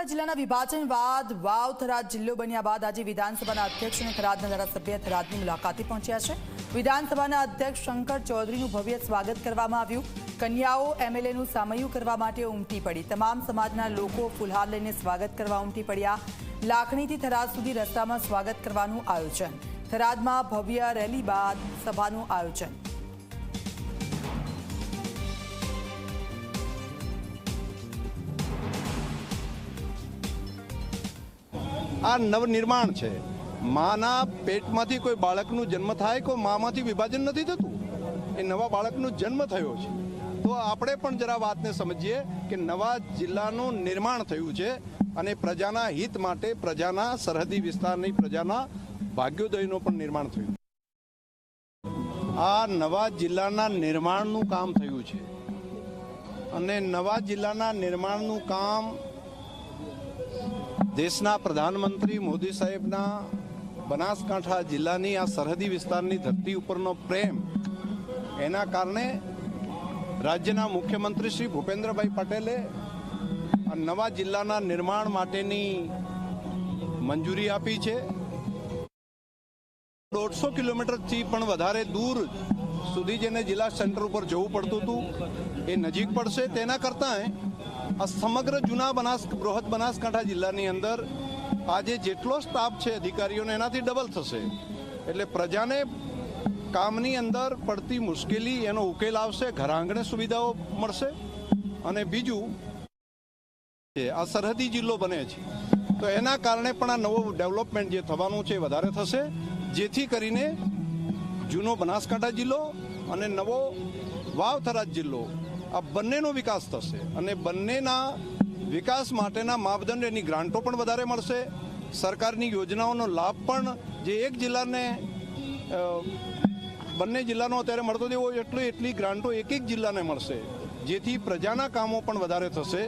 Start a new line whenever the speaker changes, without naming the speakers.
બનાસકાંઠા જિલ્લાના વિભાજન બાદ વાવ થરાદ જિલ્લો બન્યા બાદ આજે વિધાનસભાના અધ્યક્ષ અને થરાદના ધારાસભ્ય થરાદની મુલાકાતે પહોંચ્યા છે. વિધાનસભાના અધ્યક્ષ શંકર ચૌધરીનું ભવ્ય સ્વાગત કરવામાં આવ્યું. કન્યાઓ, એમએલએનું સામયું કરવા માટે ઉમટી પડી. તમામ સમાજના લોકો ફુલહાર લઈને સ્વાગત કરવા ઉમટી પડ્યા. લાખણીથી થરાદ સુધી રસ્તામાં સ્વાગત કરવાનું આયોજન. થરાદમાં ભવ્ય રેલી બાદ સભાનું આયોજન.
આ નવનિર્માણ છે. માના પેટમાંથી કોઈ બાળકનું જન્મ થાય કોઈ મામાંથી વિભાજન નથી થતું? એ નવા બાળકનો જન્મ થયો છે. તો આપણે પણ જરા વાતને સમજીએ કે નવા જિલ્લાનું નિર્માણ થયું છે અને પ્રજાના હિત માટે પ્રજાના સરહદી વિસ્તારની પ્રજાના ભાગ્યોદયનું પણ નિર્માણ થયું. આ નવા જિલ્લાના નિર્માણનું કામ થયું છે. અને નવા જિલ્લાના નિર્માણનું કામ દેશના પ્રધાનમંત્રી મોદી સાહેબના બનાસકાંઠા જિલ્લાની આ સરહદી વિસ્તારની ધરતી ઉપરનો પ્રેમ, એના કારણે રાજ્યના મુખ્યમંત્રી શ્રી ભૂપેન્દ્રભાઈ પટેલે આ નવા જિલ્લાના નિર્માણ માટેની મંજૂરી આપી છે. દોઢસો કિલોમીટરથી પણ વધારે દૂર સુધી જેને જિલ્લા સેન્ટર ઉપર જવું પડતું હતું. એ નજીક પડશે. તેના કરતાં આ સમગ્ર જૂના બનાસ, બૃહદ બનાસકાંઠા જિલ્લાની અંદર આજે જેટલો સ્ટાફ છે અધિકારીઓને એનાથી ડબલ થશે. એટલે પ્રજાને કામની અંદર પડતી મુશ્કેલી એનો ઉકેલ આવશે, ઘર આંગણે સુવિધાઓ મળશે અને બીજું આ સરહદી જિલ્લો બને છે. તો એના કારણે પણ આ નવો ડેવલપમેન્ટ જે થવાનું છે એ વધારે થશે. જેથી કરીને જૂનો બનાસકાંઠા જિલ્લો અને નવો વાવ થરાદ જિલ્લો આ બંનેનો વિકાસ થશે અને બંનેના વિકાસ માટેના માપદંડ એની ગ્રાન્ટો પણ વધારે મળશે. સરકારની યોજનાઓનો લાભ પણ જે એક જિલ્લાને બંને જિલ્લાનો અત્યારે મળતો દેવો એટલો એટલી ગ્રાન્ટો એક એક જિલ્લાને મળશે. જેથી પ્રજાના કામો પણ વધારે થશે.